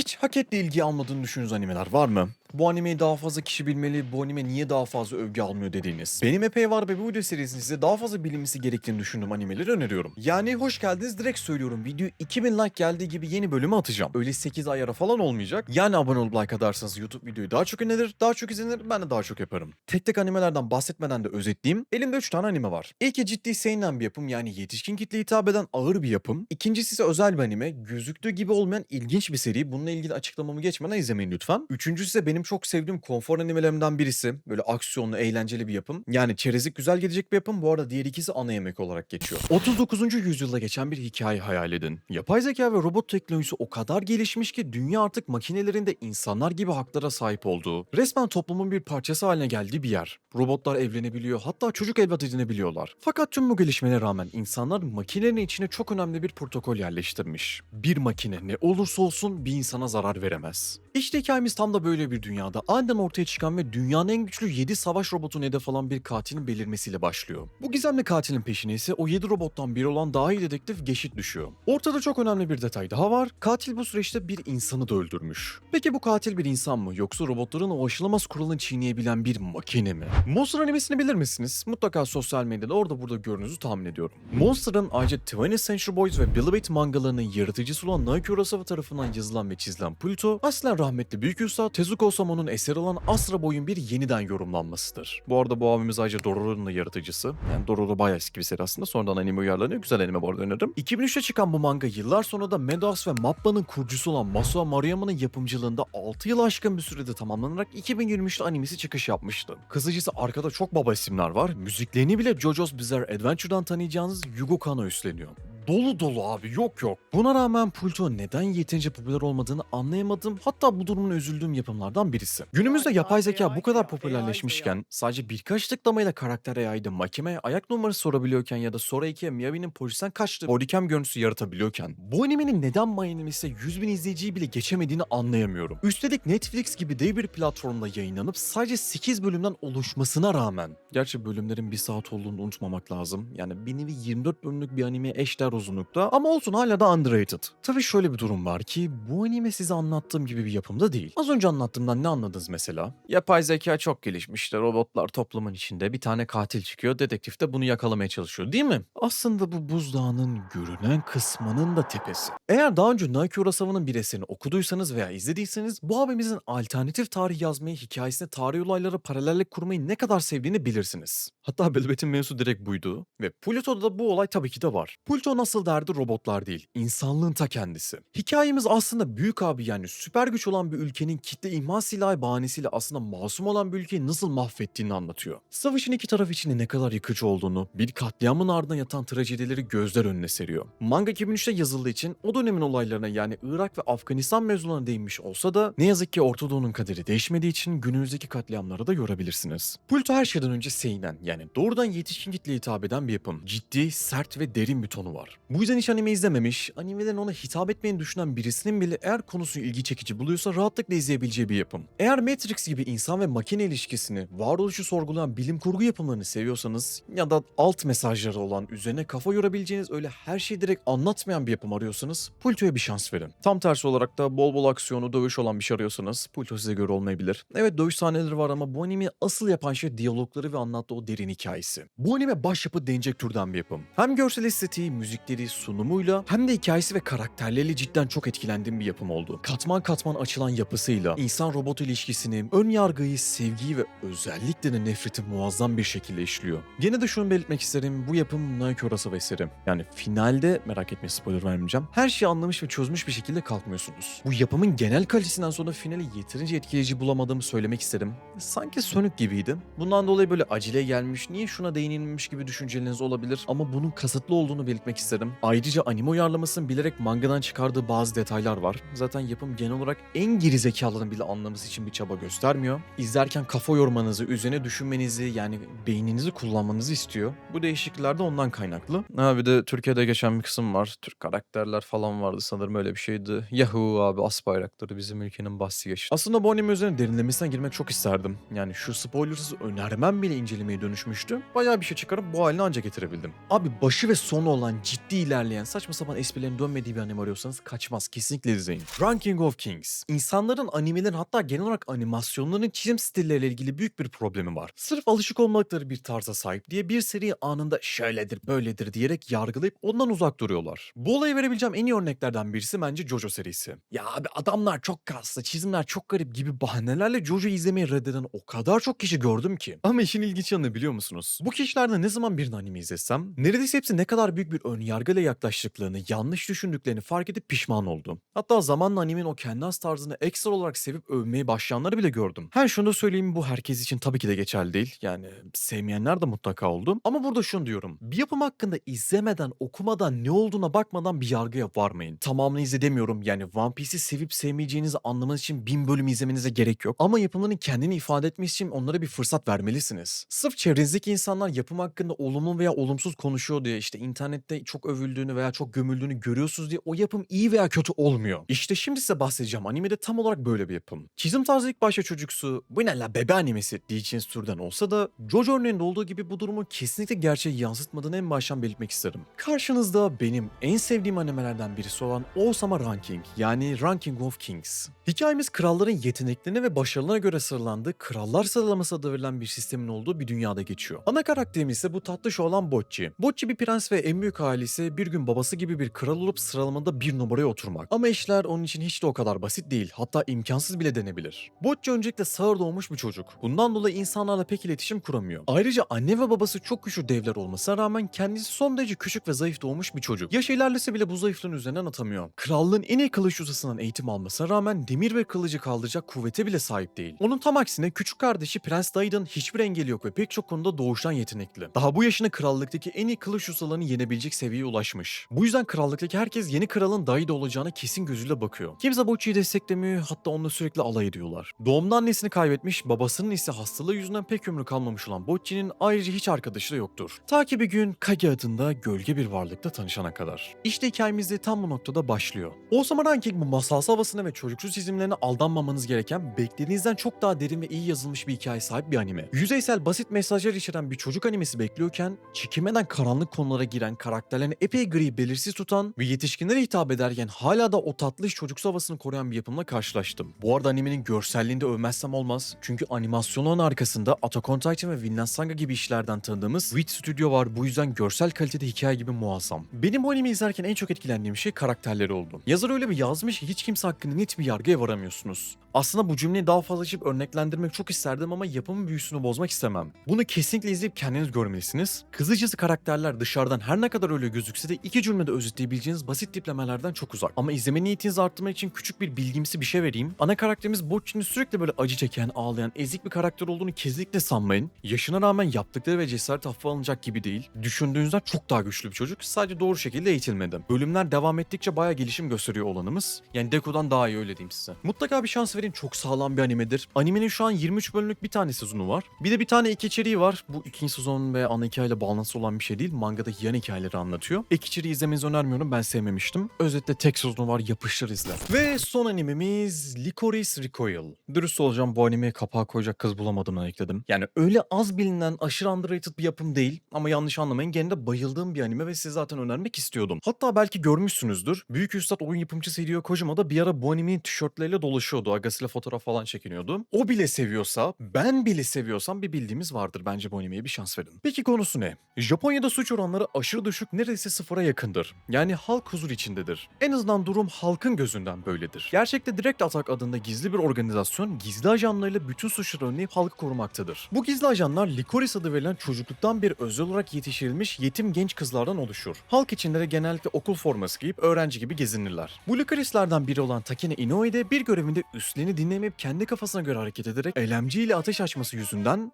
Hiç hak ettiği ilgi almadığını düşündüğünüz animeler var mı? Bu animeyi daha fazla kişi bilmeli, bu anime niye daha fazla övgü almıyor dediğiniz. Benim epey var ve bu video serisinde size daha fazla bilinmesi gerektiğini düşündüğüm animeleri öneriyorum. Yani hoş geldiniz direkt söylüyorum. Video 2000 like geldiği gibi yeni bölümü atacağım. Öyle 8 ay ara falan olmayacak. Yani abone olup like atarsanız YouTube videoyu daha çok önerilir, daha çok izlenir, ben de daha çok yaparım. Tek tek animelerden bahsetmeden de özetleyeyim. Elimde 3 tane anime var. İlki ciddi seinen bir yapım yani yetişkin kitle hitap eden ağır bir yapım. İkincisi ise özel bir anime. Gözüktüğü gibi olmayan ilginç bir seri. Bununla ilgili açıklamamı geçmeden izlemeyin lütfen. Üçüncüsü ise benim çok sevdiğim konfor animelerimden birisi. Böyle aksiyonlu, eğlenceli bir yapım. Yani çerezlik güzel gelecek bir yapım. Bu arada diğer ikisi ana yemek olarak geçiyor. 39. yüzyılda geçen bir hikaye hayal edin. Yapay zeka ve robot teknolojisi o kadar gelişmiş ki dünya artık makinelerinde insanlar gibi haklara sahip olduğu, resmen toplumun bir parçası haline geldiği bir yer. Robotlar evlenebiliyor, hatta çocuk evlat edinebiliyorlar. Fakat tüm bu gelişmelere rağmen insanlar makinelerin içine çok önemli bir protokol yerleştirmiş. Bir makine ne olursa olsun bir insana zarar veremez. İşte hikayemiz tam da böyle bir dünyada aniden ortaya çıkan ve dünyanın en güçlü 7 savaş robotunu hedef alan bir katilin belirmesiyle başlıyor. Bu gizemli katilin peşine ise o 7 robottan biri olan dahi dedektif Geçit düşüyor. Ortada çok önemli bir detay daha var. Katil bu süreçte bir insanı da öldürmüş. Peki bu katil bir insan mı yoksa robotların o aşılamaz kuralını çiğneyebilen bir makine mi? Monster animesini bilir misiniz? Mutlaka sosyal medyada orada burada gördüğünüzü tahmin ediyorum. Monster'ın ayrıca 20th Century Boys ve Billy mangalarının yaratıcısı olan Naoki Urasawa tarafından yazılan ve çizilen Pluto, aslen rahmetli büyük üstad Tezuka Osamu'nun eseri olan Astra Boy'un bir yeniden yorumlanmasıdır. Bu arada bu abimiz ayrıca Dororo'nun da yaratıcısı. Yani Dororo bayağı eski bir seri aslında. Sonradan anime uyarlanıyor. Güzel anime bu arada öneririm. 2003'te çıkan bu manga yıllar sonra da Madhouse ve Mappa'nın kurucusu olan Masao Maruyama'nın yapımcılığında 6 yıl aşkın bir sürede tamamlanarak 2023'te animesi çıkış yapmıştı. Kısacası arkada çok baba isimler var. Müziklerini bile JoJo's Bizarre Adventure'dan tanıyacağınız Yugo Kano üstleniyor. Dolu dolu abi yok yok. Buna rağmen Pluto neden yeterince popüler olmadığını anlayamadım. Hatta bu durumun üzüldüğüm yapımlardan birisi. Günümüzde yapay zeka bu kadar popülerleşmişken sadece birkaç tıklamayla karakter AI'de Makime'ye ayak numarası sorabiliyorken ya da Sora 2'ye Miyavi'nin polisten kaçtığı bodycam görüntüsü yaratabiliyorken bu animenin neden My Animes'e 100 bin izleyiciyi bile geçemediğini anlayamıyorum. Üstelik Netflix gibi dev bir platformda yayınlanıp sadece 8 bölümden oluşmasına rağmen Gerçi bölümlerin bir saat olduğunu unutmamak lazım. Yani bir nevi 24 bölümlük bir anime eşdeğer uzunlukta ama olsun hala da underrated. Tabii şöyle bir durum var ki bu anime size anlattığım gibi bir yapımda değil. Az önce anlattığımdan ne anladınız mesela? Yapay zeka çok gelişmiş işte robotlar toplumun içinde bir tane katil çıkıyor dedektif de bunu yakalamaya çalışıyor değil mi? Aslında bu buzdağının görünen kısmının da tepesi. Eğer daha önce Naoki Urasawa'nın bir eserini okuduysanız veya izlediyseniz bu abimizin alternatif tarih yazmayı, hikayesine tarih olaylara paralellik kurmayı ne kadar sevdiğini bilirsiniz. Hatta Belbet'in mevzusu direkt buydu ve Pluto'da da bu olay tabii ki de var. Pluto nasıl derdi robotlar değil, insanlığın ta kendisi. Hikayemiz aslında büyük abi yani süper güç olan bir ülkenin kitle imha silahı bahanesiyle aslında masum olan bir ülkeyi nasıl mahvettiğini anlatıyor. Savaşın iki taraf için ne kadar yıkıcı olduğunu, bir katliamın ardına yatan trajedileri gözler önüne seriyor. Manga 2003'te yazıldığı için o dönemin olaylarına yani Irak ve Afganistan mevzularına değinmiş olsa da ne yazık ki Orta Doğu'nun kaderi değişmediği için günümüzdeki katliamları da yorabilirsiniz. Pluto her şeyden önce seinen yani doğrudan yetişkin kitleye hitap eden bir yapım. Ciddi, sert ve derin bir tonu var. Bu yüzden hiç anime izlememiş, animelerin ona hitap etmeyi düşünen birisinin bile eğer konusu ilgi çekici buluyorsa rahatlıkla izleyebileceği bir yapım. Eğer Matrix gibi insan ve makine ilişkisini, varoluşu sorgulayan bilim kurgu yapımlarını seviyorsanız ya da alt mesajları olan, üzerine kafa yorabileceğiniz öyle her şeyi direkt anlatmayan bir yapım arıyorsanız Pluto'ya bir şans verin. Tam tersi olarak da bol bol aksiyonu, dövüş olan bir şey arıyorsanız Pluto size göre olmayabilir. Evet dövüş sahneleri var ama bu animeyi asıl yapan şey diyalogları ve anlattığı o derin hikayesi. Bu anime başyapıt denecek türden bir yapım. Hem görsel estetiği, müzikleri, sunumuyla hem de hikayesi ve karakterleriyle cidden çok etkilendiğim bir yapım oldu. Katman katman açılan yapısıyla insan robot ilişkisini, ön yargıyı, sevgiyi ve özellikle de nefreti muazzam bir şekilde işliyor. Gene de şunu belirtmek isterim. Bu yapım Naoki Urasawa eseri. Yani finalde merak etmeyin spoiler vermeyeceğim. Her şeyi anlamış ve çözmüş bir şekilde kalkmıyorsunuz. Bu yapımın genel kalitesinden sonra finali yeterince etkileyici bulamadığımı söylemek isterim. Sanki sönük gibiydi. Bundan dolayı böyle acele gelmiş, niye şuna değinilmiş gibi düşünceleriniz olabilir ama bunun kasıtlı olduğunu belirtmek isterim. Ayrıca anime uyarlamasının bilerek mangadan çıkardığı bazı detaylar var. Zaten yapım genel olarak en gerizekalının bile anlaması için bir çaba göstermiyor. İzlerken kafa yormanızı, üzerine düşünmenizi yani beyninizi kullanmanızı istiyor. Bu değişiklikler de ondan kaynaklı. Ha bir de Türkiye'de geçen bir kısım var. Türk karakterler falan vardı sanırım öyle bir şeydi. Yahoo abi as bayrakları bizim ülkenin bahsi geçti. Aslında bu anime üzerine derinlemesine girmek çok isterdim. Yani şu spoilersız önermem bile incelemeye dönüşmüştü. Bayağı bir şey çıkarıp bu haline anca getirebildim. Abi başı ve sonu olan ciddi ciddi ilerleyen saçma sapan esprilerin dönmediği bir anime arıyorsanız kaçmaz. Kesinlikle izleyin. Ranking of Kings. İnsanların animelerin hatta genel olarak animasyonların çizim stilleriyle ilgili büyük bir problemi var. Sırf alışık olmadıkları bir tarza sahip diye bir seri anında şöyledir böyledir diyerek yargılayıp ondan uzak duruyorlar. Bu olaya verebileceğim en iyi örneklerden birisi bence JoJo serisi. Ya abi adamlar çok kaslı, çizimler çok garip gibi bahanelerle JoJo izlemeyi reddeden o kadar çok kişi gördüm ki. Ama işin ilginç yanı biliyor musunuz? Bu kişilerden ne zaman bir anime izlesem neredeyse hepsi ne kadar büyük bir ön yargıyla yaklaştıklarını, yanlış düşündüklerini fark edip pişman oldum. Hatta zamanla animenin o kendi tarzını ekstra olarak sevip övmeye başlayanları bile gördüm. Her şunu da söyleyeyim bu herkes için tabii ki de geçerli değil. Yani sevmeyenler de mutlaka oldu. Ama burada şunu diyorum. Bir yapım hakkında izlemeden, okumadan, ne olduğuna bakmadan bir yargıya varmayın. Tamamını izle demiyorum. Yani One Piece'i sevip sevmeyeceğinizi anlamanız için bin bölüm izlemenize gerek yok. Ama yapımların kendini ifade etmesi için onlara bir fırsat vermelisiniz. Sırf çevrenizdeki insanlar yapım hakkında olumlu veya olumsuz konuşuyor diye işte internette çok övüldüğünü veya çok gömüldüğünü görüyorsunuz diye o yapım iyi veya kötü olmuyor. İşte şimdi size bahsedeceğim animede tam olarak böyle bir yapım. Çizim tarzı ilk başta çocuksu bu ne la bebe animesi diyeceğiniz türden olsa da Jojo örneğinde olduğu gibi bu durumu kesinlikle gerçeği yansıtmadığını en baştan belirtmek isterim. Karşınızda benim en sevdiğim animelerden birisi olan Osama Ranking yani Ranking of Kings. Hikayemiz kralların yeteneklerine ve başarılarına göre sıralandığı krallar sıralaması adı verilen bir sistemin olduğu bir dünyada geçiyor. Ana karakterimiz ise bu tatlış olan Bocci. Bocci bir prens ve en büyük ailesi bir gün babası gibi bir kral olup sıralamada bir numaraya oturmak. Ama işler onun için hiç de o kadar basit değil. Hatta imkansız bile denebilir. Bocci öncelikle sağır doğmuş bir çocuk. Bundan dolayı insanlarla pek iletişim kuramıyor. Ayrıca anne ve babası çok güçlü devler olmasına rağmen kendisi son derece küçük ve zayıf doğmuş bir çocuk. Yaş ilerlese bile bu zayıflığın üzerinden atamıyor. Krallığın en iyi kılıç ustasından eğitim almasına rağmen demir ve kılıcı kaldıracak kuvvete bile sahip değil. Onun tam aksine küçük kardeşi Prens Daid'in hiçbir engeli yok ve pek çok konuda doğuştan yetenekli. Daha bu yaşında krallıktaki en iyi kılıç ustalarını yenebilecek seviyeye ulaşmış. Bu yüzden krallıktaki herkes yeni kralın Daid olacağına kesin gözüyle bakıyor. Kimse Bocci'yi desteklemiyor hatta onunla sürekli alay ediyorlar. Doğumda annesini kaybetmiş, babasının ise hastalığı yüzünden pek ömrü kalmamış olan Bocci'nin ayrıca hiç arkadaşı da yoktur. Ta ki bir gün Kage adında gölge bir varlıkla tanışana kadar. İşte hikayemiz de tam bu noktada başlıyor. Osama Ranking bu masalsı havasına ve çocuksu çizimlerine aldanmamanız gereken beklediğinizden çok daha derin ve iyi yazılmış bir hikaye sahip bir anime. Yüzeysel basit mesajlar içeren bir çocuk animesi bekliyorken çekinmeden karanlık konulara giren karakterlerini epey gri belirsiz tutan ve yetişkinlere hitap ederken hala da o tatlış çocuksu havasını koruyan bir yapımla karşılaştım. Bu arada animenin görselliğini de övmezsem olmaz. Çünkü animasyonun arkasında Attack on Titan ve Vinland Saga gibi işlerden tanıdığımız Wit Studio var. Bu yüzden görsel kalitede hikaye gibi muazzam. Benim bu animeyi izlerken en çok etkilendiğim şey karakterleri oldu. Yazar öyle bir yazmış ki hiç kimse hakkında net bir yargıya varamıyorsunuz. Aslında bu cümleyi daha fazla açıp örneklendirmek çok isterdim ama yapımın büyüsünü bozmak istemem. Bunu kesinlikle izleyip kendiniz görmelisiniz. Kızıcısı karakterler dışarıdan her ne kadar öyle gözükse de iki cümlede özetleyebileceğiniz basit tiplemelerden çok uzak. Ama izleme niyetinizi arttırmak için küçük bir bilgimsi bir şey vereyim. Ana karakterimiz Bocchi'nin sürekli böyle acı çeken, ağlayan, ezik bir karakter olduğunu kesinlikle sanmayın. Yaşına rağmen yaptıkları ve cesaret hafife alınacak gibi değil. Düşündüğünüzden çok daha güçlü bir çocuk. Sadece doğru şekilde eğitilmedi. Bölümler devam ettikçe bayağı gelişim gösteriyor olanımız. Yani Deku'dan daha iyi öyle diyeyim size. Mutlaka bir şans verin. Çok sağlam bir animedir. Animenin şu an 23 bölümlük bir tane sezonu var. Bir de bir tane ek içeriği var. Bu ikinci sezon ve ana hikayeyle bağlantısı olan bir şey değil. Mangada yan hikayeleri anlatıyor. Ek içeriği izlemenizi önermiyorum. Ben sevmemiştim. Özetle tek sezonu var. Yapıştır izle. Ve son animemiz Licorice Recoil. Dürüst olacağım bu animeye kapağı koyacak kız bulamadığımdan ekledim. Yani öyle az bilinen aşırı underrated bir yapım değil. Ama yanlış anlamayın gene de bayıldığım bir anime ve size zaten önermek istiyordum. Hatta belki görmüşsünüzdür. Büyük Üstad oyun yapımcısı Hideo Kojima da bir ara bu animenin tişörtleriyle dolaşıyordu. Agasıyla fotoğraf falan çekiniyordu. O bile seviyorsa, ben bile seviyorsam bir bildiğimiz vardır. Bence bu animeye bir şans verin. Peki konusu ne? Japonya'da suç oranları aşırı düşük, neredeyse sıfıra yakındır. Yani halk huzur içindedir. En azından durum halkın gözünden böyledir. Gerçekte Direct Attack adında gizli bir organizasyon gizli ajanlarıyla bütün suçları önleyip halkı korumaktadır. Bu gizli ajanlar Licorice adı verilen çocukluktan beri özel olarak yetiştirilmiş yetim genç kızlardan oluşur. Halk içinde de genellikle okul forması giyip öğrenci gibi gezinirler. Bu Licorice'lerden biri olan Takene Inoue de bir görevinde üstlerini dinlemeyip kendi kafasına göre hareket ederek elemciyle ateş açması yüzünden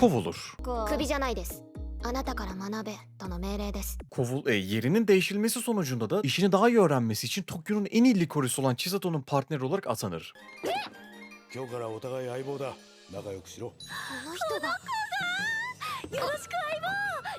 kovulur. クビじゃないですあなたから学べとの命令です Kovul e, yerinin değiştirilmesi sonucunda da işini daha iyi öğrenmesi için Tokyo'nun en iyi Licorice olan Chisato'nun partneri olarak atanır. 今日からお互い相棒だ仲良くしろこの人がよろしく相棒 井上滝菜です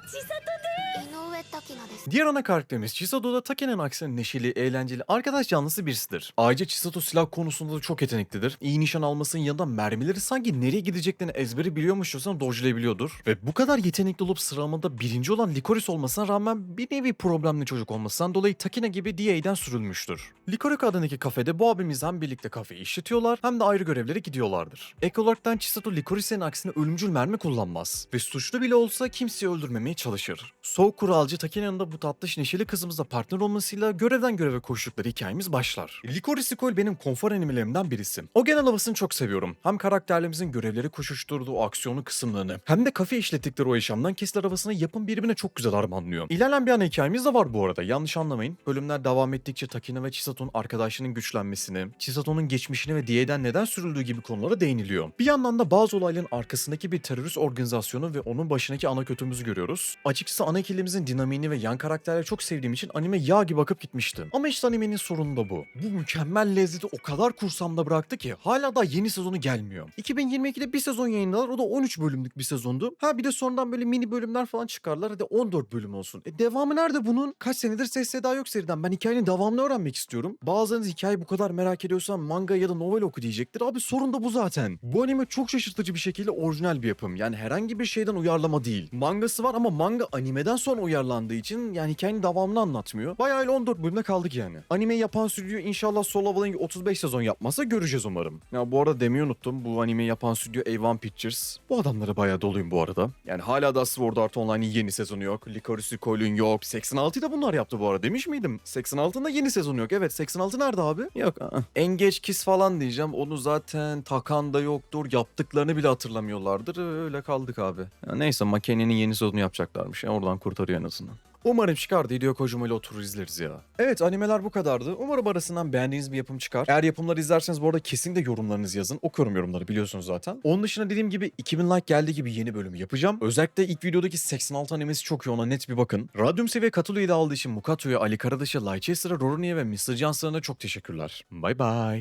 Diğer ana karakterimiz Chisato da Take'nin aksine neşeli, eğlenceli, arkadaş canlısı birisidir. Ayrıca Chisato silah konusunda da çok yeteneklidir. İyi nişan almasının yanında mermileri sanki nereye gideceklerini ezberi biliyormuşçasına dodge'layabiliyordur. Ve bu kadar yetenekli olup sıralamada birinci olan Licorice olmasına rağmen bir nevi problemli çocuk olmasından dolayı Takina gibi DA'den sürülmüştür. Licorice adındaki kafede bu abimizle hem birlikte kafeyi işletiyorlar hem de ayrı görevlere gidiyorlardır. Ek olaraktan Chisato Licorice'nin aksine ölümcül mermi kullanmaz. Ve suçlu bile olsa kimseyi öldürmemeye çalışır. Soğuk kuralcı Takina'nın da bu tatlış neşeli kızımızla partner olmasıyla görevden göreve koştukları hikayemiz başlar. Licorice Recoil benim konfor animelerimden birisi. O genel havasını çok seviyorum. Hem karakterlerimizin görevleri koşuşturduğu aksiyonlu kısımlarını hem de kafe işlettikleri o yaşamdan kesiler havasını yapım birbirine çok güzel harmanlıyor. İlerleyen bir ana hikayemiz de var bu arada. Yanlış anlamayın. Bölümler devam ettikçe Takina ve Chisato'nun arkadaşlığının güçlenmesini, Chisato'nun geçmişini ve DA'den neden sürüldüğü gibi konulara değiniliyor. Bir yandan da bazı olayların arkasındaki bir terörist organizasyonu ve onun başındaki ana kötümüzü görüyoruz. Açıkçası ana ikilimizin dinamiğini ve yan karakterleri çok sevdiğim için anime yağ gibi akıp gitmişti. Ama işte animenin sorunu da bu. Bu mükemmel lezzeti o kadar kursamda bıraktı ki hala daha yeni sezonu gelmiyor. 2022'de bir sezon yayınladılar o da 13 bölümlük bir sezondu. Ha bir de sonradan böyle mini bölümler falan çıkarlar hadi 14 bölüm olsun. E devamı nerede bunun? Kaç senedir ses seda yok seriden. Ben hikayenin devamını öğrenmek istiyorum. Bazılarınız hikayeyi bu kadar merak ediyorsa manga ya da novel oku diyecektir. Abi sorun da bu zaten. Bu anime çok şaşırtıcı bir şekilde orijinal bir yapım. Yani herhangi bir şeyden uyarlama değil. Mangası var ama manga animeden sonra uyarlandığı için yani hikayenin devamını anlatmıyor. Bayağı öyle 14 bölümde kaldık yani. Anime yapan stüdyo inşallah Solo Leveling 35 sezon yapmazsa göreceğiz umarım. Ya bu arada demeyi unuttum. Bu anime yapan stüdyo A1 Pictures. Bu adamlara bayağı doluyum bu arada. Yani hala da Sword Art Online'in yeni sezonu yok. Licorice Recoil'ün yok. 86'yı da bunlar yaptı bu arada demiş miydim? 86'ın da yeni sezonu yok. Evet 86 nerede abi? Yok. aa. Engage Kiss falan diyeceğim. Onu zaten takan da yoktur. Yaptıklarını bile hatırlamıyorlardır. Öyle kaldık abi. Ya neyse Makene'nin yeni sezonu yapacaklarmış. Ya oradan kurtarıyor en azından. Umarım çıkar Hideo Kojima ile oturur izleriz ya. Evet animeler bu kadardı. Umarım arasından beğendiğiniz bir yapım çıkar. Eğer yapımları izlerseniz bu arada kesinlikle yorumlarınızı yazın. Okuyorum yorumları biliyorsunuz zaten. Onun dışında dediğim gibi 2000 like geldiği gibi yeni bölümü yapacağım. Özellikle ilk videodaki 86 animesi çok iyi ona net bir bakın. Radyum seviye Katulu'yu da aldığı için Mukato'ya, Ali Karadaş'a, Leicester, Roroni'ye ve Mr. Johnson'a çok teşekkürler. Bye bye.